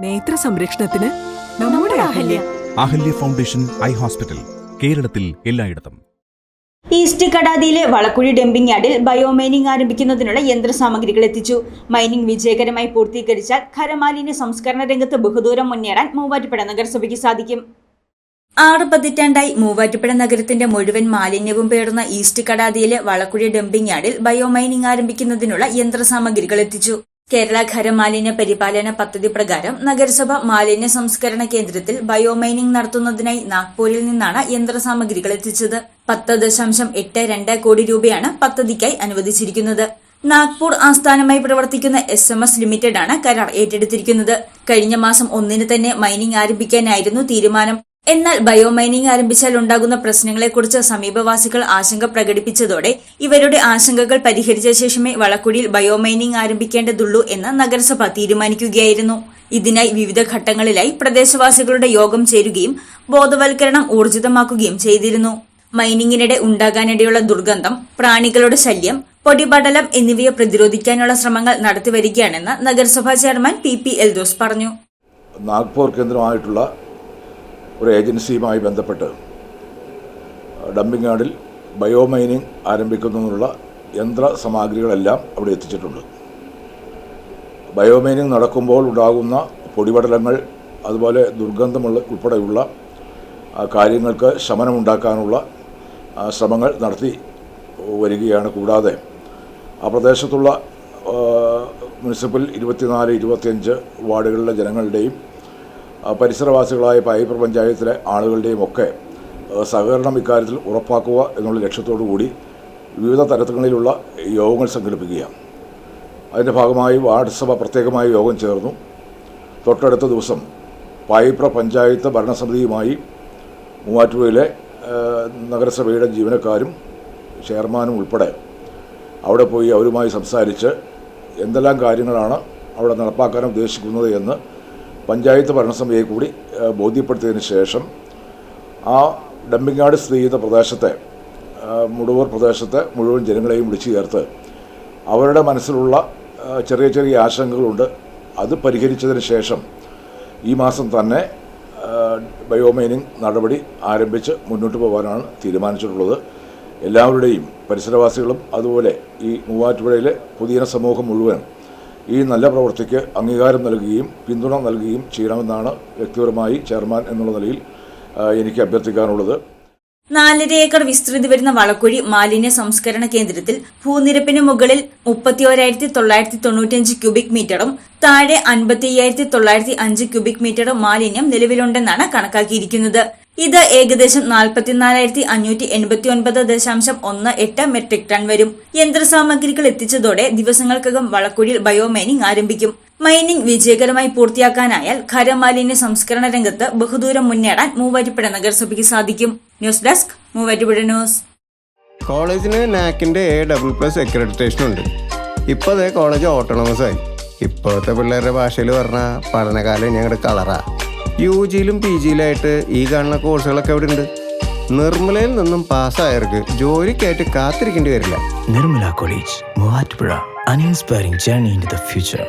നേത്ര സംരക്ഷണത്തിന് നമ്മുടെ Ahalya. Ahalya. Foundation eye hospital കേരളത്തിൽ എല്ലായിടത്തും. ഈസ്റ്റ് കടാതിയിലെ വളക്കുഴി ഡംപിംഗ് യാർഡിൽ ബയോമൈനിങ് ആരംഭിക്കുന്നതിനുള്ള യന്ത്രസാമഗ്രികൾ എത്തിച്ചു. മൈനിങ് വിജയകരമായി പൂർത്തീകരിച്ചാൽ ഖരമാലിന്യ സംസ്കരണ രംഗത്ത് ബഹുദൂരം മുന്നേറാൻ മൂവാറ്റുപുഴ നഗരസഭയ്ക്ക് സാധിക്കും. ആറ് പതിറ്റാണ്ടായി മൂവാറ്റുപുഴ നഗരത്തിന്റെ മുഴുവൻ മാലിന്യവും പേറുന്ന ഈസ്റ്റ് കടാതിയിലെ വളക്കുഴി ഡംപിംഗ് യാർഡിൽ ബയോമൈനിങ് ആരംഭിക്കുന്നതിനുള്ള യന്ത്രസാമഗ്രികൾ എത്തിച്ചു. കേരള ഖരമാലിന്യ പരിപാലന പദ്ധതി പ്രകാരം നഗരസഭ മാലിന്യ സംസ്കരണ കേന്ദ്രത്തിൽ ബയോമൈനിംഗ് നടത്തുന്നതിനായി നാഗ്പൂരിൽ നിന്നാണ് യന്ത്രസാമഗ്രികൾ എത്തിച്ചത്. പത്ത് ദശാംശം എട്ട് രണ്ട് കോടി രൂപയാണ് പദ്ധതിക്കായി അനുവദിച്ചിരിക്കുന്നത്. നാഗ്പൂർ ആസ്ഥാനമായി പ്രവർത്തിക്കുന്ന എസ് എം എസ് ലിമിറ്റഡാണ് കരാർ ഏറ്റെടുത്തിരിക്കുന്നത്. കഴിഞ്ഞ മാസം ഒന്നിന് തന്നെ മൈനിംഗ് ആരംഭിക്കാനായിരുന്നു തീരുമാനം. എന്നാൽ ബയോമൈനിങ് ആരംഭിച്ചാൽ ഉണ്ടാകുന്ന പ്രശ്നങ്ങളെക്കുറിച്ച് സമീപവാസികൾ ആശങ്ക പ്രകടിപ്പിച്ചതോടെ ഇവരുടെ ആശങ്കകൾ പരിഹരിച്ച ശേഷമേ വളക്കുടിയിൽ ബയോമൈനിങ് ആരംഭിക്കേണ്ടതുള്ളൂ എന്ന് നഗരസഭ തീരുമാനിക്കുകയായിരുന്നു. ഇതിനായി വിവിധ ഘട്ടങ്ങളിലായി പ്രദേശവാസികളുടെ യോഗം ചേരുകയും ബോധവൽക്കരണം ഊർജിതമാക്കുകയും ചെയ്തിരുന്നു. മൈനിങ്ങിനിടെ ഉണ്ടാകാനിടയുള്ള ദുർഗന്ധം പ്രാണികളുടെ ശല്യം പൊടിപടലം എന്നിവയെ പ്രതിരോധിക്കാനുള്ള ശ്രമങ്ങൾ നടത്തിവരികയാണെന്ന് നഗരസഭാ ചെയർമാൻ പി പി എൽദോസ് പറഞ്ഞു. നാഗ്പൂർ കേന്ദ്രമായിട്ടുള്ള ഒരു ഏജൻസിയുമായി ബന്ധപ്പെട്ട് ഡംപിംഗ് യാർഡിൽ ബയോമൈനിങ് ആരംഭിക്കുന്നതിനുള്ള യന്ത്ര സാമഗ്രികളെല്ലാം അവിടെ എത്തിച്ചിട്ടുണ്ട്. ബയോമൈനിങ് നടക്കുമ്പോൾ ഉണ്ടാകുന്ന പൊടിപടലങ്ങൾ അതുപോലെ ദുർഗന്ധമുള്ള ഉൾപ്പെടെയുള്ള കാര്യങ്ങൾക്ക് ശമനമുണ്ടാക്കാനുള്ള ശ്രമങ്ങൾ നടത്തി വരികയാണ്. കൂടാതെ ആ പ്രദേശത്തുള്ള മുനിസിപ്പൽ ഇരുപത്തിനാല് ഇരുപത്തിയഞ്ച് വാർഡുകളിലെ ജനങ്ങളുടെയും പരിസരവാസികളായ പൈപ്പർ പഞ്ചായത്തിലെ ആളുകളുടെയും ഒക്കെ സഹകരണം ഇക്കാര്യത്തിൽ ഉറപ്പാക്കുക എന്നുള്ള ലക്ഷ്യത്തോടു കൂടി വിവിധ തരത്തിലുള്ള യോഗങ്ങൾ സംഘടിപ്പിക്കുകയാണ്. അതിന്റെ ഭാഗമായി വാർഡ് സഭ പ്രത്യേകമായ യോഗം ചേർന്നു. തൊട്ടടുത്ത ദിവസം പായിപ്ര പഞ്ചായത്ത് ഭരണസമിതിയുമായി മൂവാറ്റുപുഴയിലെ നഗരസഭയുടെ ജീവനക്കാരും ചെയർമാനും ഉൾപ്പെടെ അവിടെ പോയി അവരുമായി സംസാരിച്ച് എന്തെല്ലാം കാര്യങ്ങളാണ് അവിടെ നടപ്പാക്കാൻ ഉദ്ദേശിക്കുന്നത് എന്ന് പഞ്ചായത്ത് ഭരണസമിതിയെ കൂടി ബോധ്യപ്പെടുത്തിയതിന് ശേഷം ആ ഡംപിംഗ് യാർഡ് സ്ഥിതി ചെയ്യുന്ന പ്രദേശത്തെ മുടവൂർ പ്രദേശത്തെ മുഴുവൻ ജനങ്ങളെയും വിളിച്ചു ചേർത്ത് അവരുടെ മനസ്സിലുള്ള ചെറിയ ചെറിയ ആശങ്കകളുണ്ട്. അത് പരിഹരിച്ചതിന് ശേഷം ഈ മാസം തന്നെ ബയോമൈനിങ് നടപടി ആരംഭിച്ച് മുന്നോട്ട് പോകാനാണ് തീരുമാനിച്ചിട്ടുള്ളത്. എല്ലാവരുടെയും പരിസരവാസികളും അതുപോലെ ഈ മൂവാറ്റുപുഴയിലെ പുതിയ സമൂഹം മുഴുവൻ ഈ നല്ല പ്രവൃത്തിക്ക് അംഗീകാരം നൽകുകയും പിന്തുണ നൽകുകയും ചെയ്യണമെന്നാണ് വ്യക്തിപരമായി ചെയർമാൻ എന്നുള്ള നിലയിൽ എനിക്ക് അഭ്യർത്ഥിക്കാനുള്ളത്. നാലര ഏക്കർ വിസ്തൃതി വരുന്ന വളക്കുഴി മാലിന്യ സംസ്കരണ കേന്ദ്രത്തിൽ ഭൂനിരപ്പിന് മുകളിൽ മുപ്പത്തിയോരായിരത്തി തൊള്ളായിരത്തി തൊണ്ണൂറ്റിയഞ്ച് ക്യൂബിക് മീറ്ററും താഴെ അൻപത്തി അയ്യായിരത്തി തൊള്ളായിരത്തി അഞ്ച് ക്യൂബിക് മീറ്ററും മാലിന്യം നിലവിലുണ്ടെന്നാണ് കണക്കാക്കിയിരിക്കുന്നത്. ഇത് ഏകദേശം നാൽപ്പത്തിനാലായിരത്തി അഞ്ഞൂറ്റി എൺപത്തി ഒൻപത് ദശാംശം ഒന്ന് എട്ട് മെട്രിക് ടൺ വരും. യന്ത്രസാമഗ്രികൾ എത്തിച്ചതോടെ ദിവസങ്ങൾക്കകം വളക്കുഴിയിൽ ബയോമൈനിംഗ് ആരംഭിക്കും. മൈനിംഗ് വിജയകരമായി പൂർത്തിയാക്കാനായാൽ ഖരമാലിന്യ സംസ്കരണ രംഗത്ത് ബഹുദൂരം മുന്നേറാൻ മൂവാറ്റുപുഴ നഗരസഭയ്ക്ക് സാധിക്കും. News desk Muvattupuzha news. കോളേജിന് നാക്കിന്റെ എ ഡബിൾ പ്ലസ് അക്രഡിറ്റേഷൻ ഉണ്ട്. ഇപ്പോൾ അതേ കോളേജ് ഓട്ടോണമസ് ആയി. ഇപ്പോഴത്തെ പിള്ളേരുടെ ഭാഷയിൽ പറഞ്ഞാൽ പഠനകാലം ഞങ്ങളുടെ കളറാ. യു ജിയിലും പി ജിയിലായിട്ട് ഈ കാണുന്ന കോഴ്സുകളൊക്കെ അവിടെ ഉണ്ട് നിർമ്മലയിൽ നിന്നും പാസ്സായവർക്ക് ജോലിക്കായിട്ട് കാത്തിരിക്കേണ്ടി വരില്ല. Nirmala college Muvattupuzha. An inspiring journey in the future.